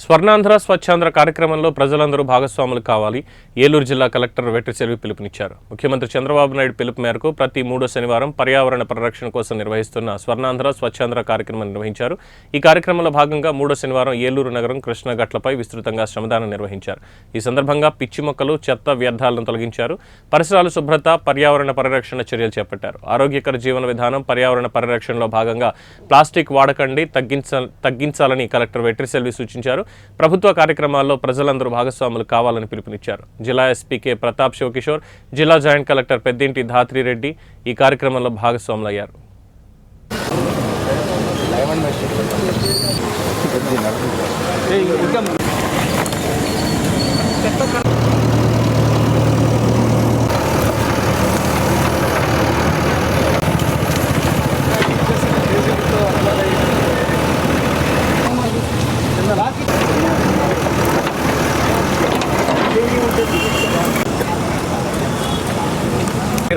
స్వర్ణాంధ్ర స్వచ్ఛాంధ్ర కార్యక్రమంలో ప్రజలందరూ భాగస్వాములు కావాలి. ఏలూరు జిల్లా కలెక్టర్ వెట్రిసెల్వి పిలుపునిచ్చారు. ముఖ్యమంత్రి చంద్రబాబు నాయుడు పిలుపు మేరకు ప్రతి మూడో శనివారం పర్యావరణ పరిరక్షణ కోసం నిర్వహిస్తున్న స్వర్ణాంధ్ర స్వచ్ఛాంధ్ర కార్యక్రమం నిర్వహించారు. ఈ కార్యక్రమంలో భాగంగా మూడో శనివారం ఏలూరు నగరం కృష్ణఘట్లపై విస్తృతంగా శ్రమదానం నిర్వహించారు. ఈ సందర్భంగా పిచ్చి మొక్కలు చెత్త వ్యర్థాలను తొలగించారు. పరిసరాలు శుభ్రత పర్యావరణ పరిరక్షణ చర్యలు చేపట్టారు. ఆరోగ్యకర జీవన విధానం పర్యావరణ పరిరక్షణలో భాగంగా ప్లాస్టిక్ వాడకండి తగ్గించ తగ్గించాలని కలెక్టర్ వెట్రిసెల్వి సూచించారు. ప్రభుత్వ కార్యక్రమాల్లో ప్రజలందరూ భాగస్వాములు కావాలని పిలుపునిచ్చారు. జిల్లా ఎస్పీ కె. ప్రతాప్ శివకిషోర్ జిల్లా జాయింట్ కలెక్టర్ పెద్దింటి ధాత్రిరెడ్డి ఈ కార్యక్రమంలో భాగస్వాములయ్యారు.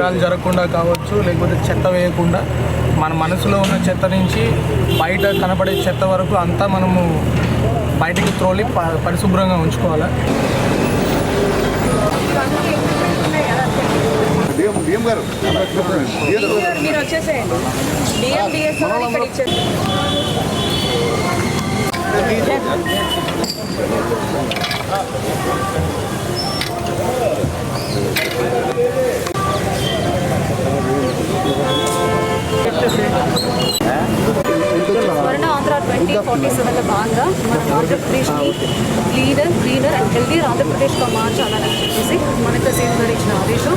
నేరాలు జరగకుండా కావచ్చు లేకపోతే చెత్త వేయకుండా మన మనసులో ఉన్న చెత్త నుంచి బయట కనపడే చెత్త వరకు అంతా మనము బయటికి త్రోలి పరిశుభ్రంగా ఉంచుకోవాలి? డిఎం డిఎం గారు. డిఎం గారు మీరు వచ్చేసేయండి డిఎండిఎస్ ఇక్కడ ఇచ్చేది స్వర్ణ ఆంధ్ర ట్వంటీ ఫార్టీ భాగంగా మన ఆంధ్రప్రదేశ్ని క్లీనర్ క్లీనర్ అండ్ హెల్దీర్ ఆంధ్రప్రదేశ్గా మార్చాలని చెప్పేసి మనకు సీఎం గారు ఇచ్చిన ఆదేశం.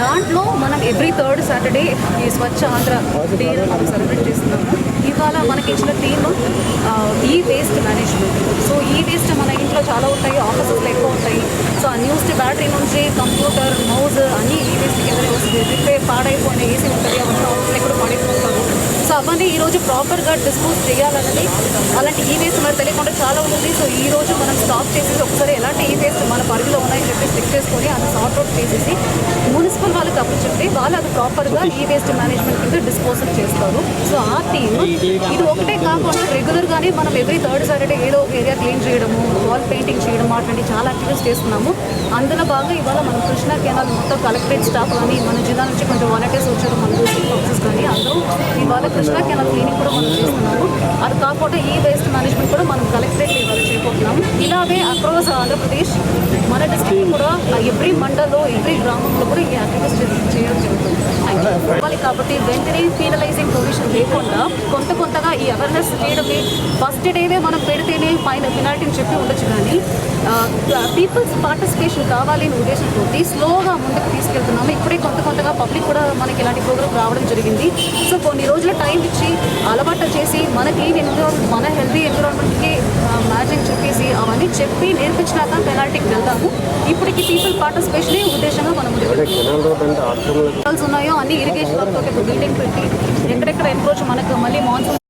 దాంట్లో మనం ఎవ్రీ థర్డ్ సాటర్డే ఈ స్వచ్ఛ ఆంధ్ర డే మనం సెలబ్రేట్ చేస్తున్నాము. ఇవాళ మనకి ఇచ్చిన థీమ్ ఈ వేస్ట్ మేనేజ్మెంట్ సో ఈ వేస్ట్ మన ఇంట్లో చాలా ఉంటాయి ఆఫీసెస్లో ఎక్కువ ఉంటాయి. సో ఆ న్యూస్ బ్యాటరీ నుంచి కంప్యూటర్ మౌజ్ అన్నీ ఈ వేస్ట్ కింద వస్తుంది రిపేర్ పాడైపోయిన ఏసీ ఉంటుంది అవన్నీ ఆఫీస్లో కూడా అవన్నీ ఈరోజు ప్రాపర్గా డిస్పోజ్ చేయాలన్నది అలాంటి ఈ వేస్ట్ మనకు తెలియకుండా చాలా ఉంటుంది. సో ఈ రోజు మనం స్టాప్ చేసేసి ఒకసారి ఎలాంటి ఈ వేస్ట్ మన పరిధిలో ఉన్నాయని చెప్పి చెక్ చేసుకొని అది సార్ట్ అవుట్ చేసేసి మున్సిపల్ వాళ్ళకి అప్పు చెప్తే వాళ్ళు అది ప్రాపర్గా ఈ వేస్ట్ మేనేజ్మెంట్ కింద డిస్పోజల్ చేస్తారు. సో ఆ టీమ్ ఇది ఒకటే కాకుండా రెగ్యులర్గానే మనం ఎవ్రీ థర్డ్ సాటర్డే ఏదో ఒక ఏరియా క్లీన్ చేయడము వాల్ పెయింటింగ్ చేయడం అట్లాంటి చాలా యాక్టివిటీస్ చేస్తున్నాము. అందులో భాగంగా ఇవాళ మనం కృష్ణా కెనాల్ మొత్తం కలెక్టరేట్ స్టాఫ్ కానీ మన జిల్లా నుంచి కొంచెం వాలంటీర్స్ వచ్చారు మన ఆఫీసర్స్ కానీ అందరూ ఇవాళ కృష్ణా కెనాల్ క్లీనింగ్ కూడా మనం చేస్తున్నాము. అది కాకుండా ఈ వేస్ట్ మేనేజ్మెంట్ కూడా మనం కలెక్టరేట్ ఇవాళ చేయబోతున్నాము ఇలాగే అక్రాస్ ఆంధ్రప్రదేశ్ మన డిస్ట్రిక్ట్ కూడా ఎవ్రీ మండల్లో ఎవ్రీ గ్రామంలో కూడా ఈ యాక్టివిటీస్ చేయడం జరుగుతుంది. ఇవ్వాలి కాబట్టి వెంటనే ఫీనలైజింగ్ ప్రొవిజన్ లేకుండా కొంత కొంతగా ఈ అవేర్నెస్ చేయడమే. ఫస్ట్ డేనే మనం పెడితేనే పైన పెనాల్టీని చెప్పి ఉండొచ్చు కానీ పీపుల్స్ పార్టిసిపేషన్ కావాలి అనే ఉద్దేశంతో స్లోగా ముందుకు తీసుకెళ్తున్నాము. ఇప్పుడే కొంత కొంతగా పబ్లిక్ కూడా మనకి ఇలాంటి ప్రోగ్రామ్ రావడం జరిగింది. సో కొన్ని రోజుల టైం ఇచ్చి అలవాటు చేసి మనకి ఎన్విరాన్మెంట్ మన హెల్తీ ఎన్విరాన్మెంట్కి చెప్పి నేర్పించినాక పెనాల్టీకి వెళ్దాము. ఇప్పటికి పీపుల్ పార్టిసిపేషన్ ఉద్దేశంగా మనం ఉన్నాయో అన్ని ఇరిగేషన్ ఒక బిల్డింగ్ పెట్టి ఎక్కడెక్కడ ఎన్క్రోచ్ మనకు మళ్ళీ మాన్సూన్